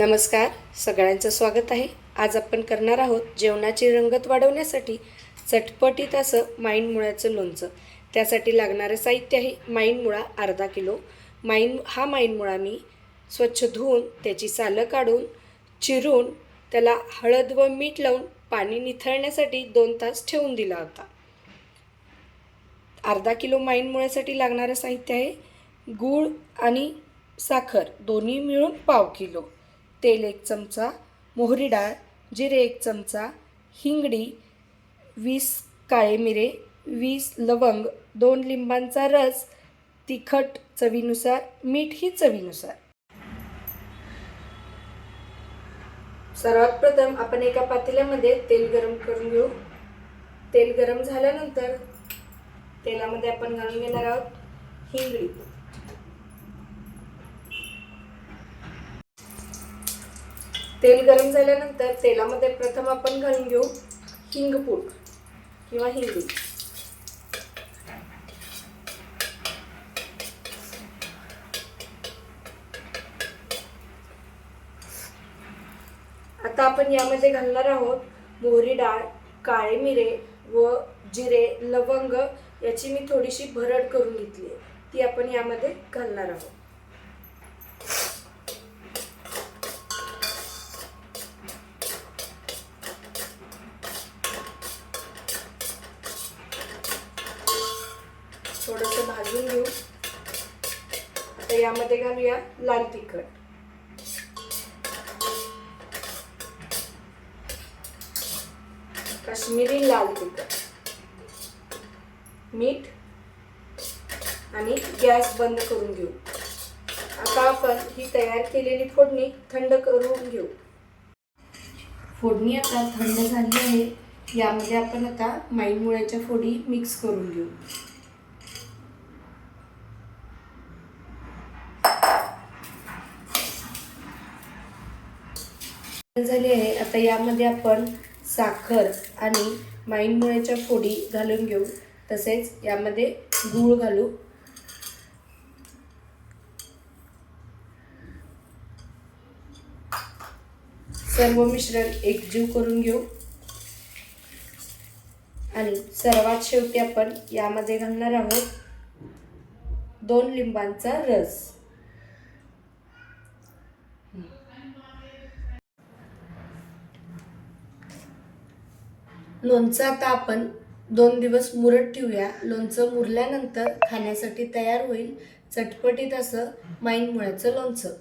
नमस्कार सगळ्यांचं स्वागत आहे. आज आपण करणार आहोत जेवणाची रंगत वाढवण्यासाठी चटपटीत असं माईन मुळ्याचं लोणचं. त्यासाठी लागणारं साहित्य आहे माईन मुळा अर्धा किलो. माईन हा माईन मुळा मी स्वच्छ धुवून त्याची सालं काढून चिरून त्याला हळद व मीठ लावून पाणी निथळण्यासाठी दोन तास ठेवून दिला होता. अर्धा किलो माईन मुळ्यासाठी लागणारं साहित्य आहे गूळ आणि साखर दोन्ही मिळून पाव किलो. तेल एक चमचा मोहरी डाळ जिरे एक चमचा हिंगडी वीस काळे मिरे वीस लवंग दोन लिंबांचा रस तिखट चवीनुसार मीठ ही चवीनुसार. सर्वात प्रथम आपण एका पातेल्यामध्ये तेल गरम करून घेऊ. तेल गरम झाल्यानंतर तेलामध्ये आपण घालून घेणार आहोत हिंगडी. तेल गरम झाल्यानंतर तेलामध्ये प्रथम आपण घालून घेऊ हिंगपूड किंवा हिंगडी आता आपण यामध्ये घालणार आहोत मोहरी डाळ काळे मिरे व जिरे लवंग. याची मी थोडीशी भरड करून घेतली आहे. ती आपण यामध्ये घालणार आहोत. थोडंसं भाजून घेऊ. आता यामध्ये घालूया लाल तिखट. काश्मीरी लाल तिखट. मीठ आणि गॅस बंद करून घेऊ. आता आपण ही तयार केलेली फोडणी थंड करून घेऊ. फोडणी आता थंड झाली आहे. यामध्ये आपण आता माईमुळ्याच्या फोडी मिक्स करून घेऊ. झाली आहे. आता यामध्ये आपण साखर आणि माईन मुळ्याच्या फोडी घालून घेऊ. तसेच यामध्ये गूळ घालू. सर्व मिश्रण एकजीव करून घेऊ. आणि सर्वात शेवटी आपण यामध्ये घालणार आहोत दोन लिंबांचा रस. लोणचं आता आपण दोन दिवस मुरत ठेवूया. लोणचं मुरल्यानंतर खाण्यासाठी तयार होईल चटपटीत असं माईन मुळ्याचं लोणचं.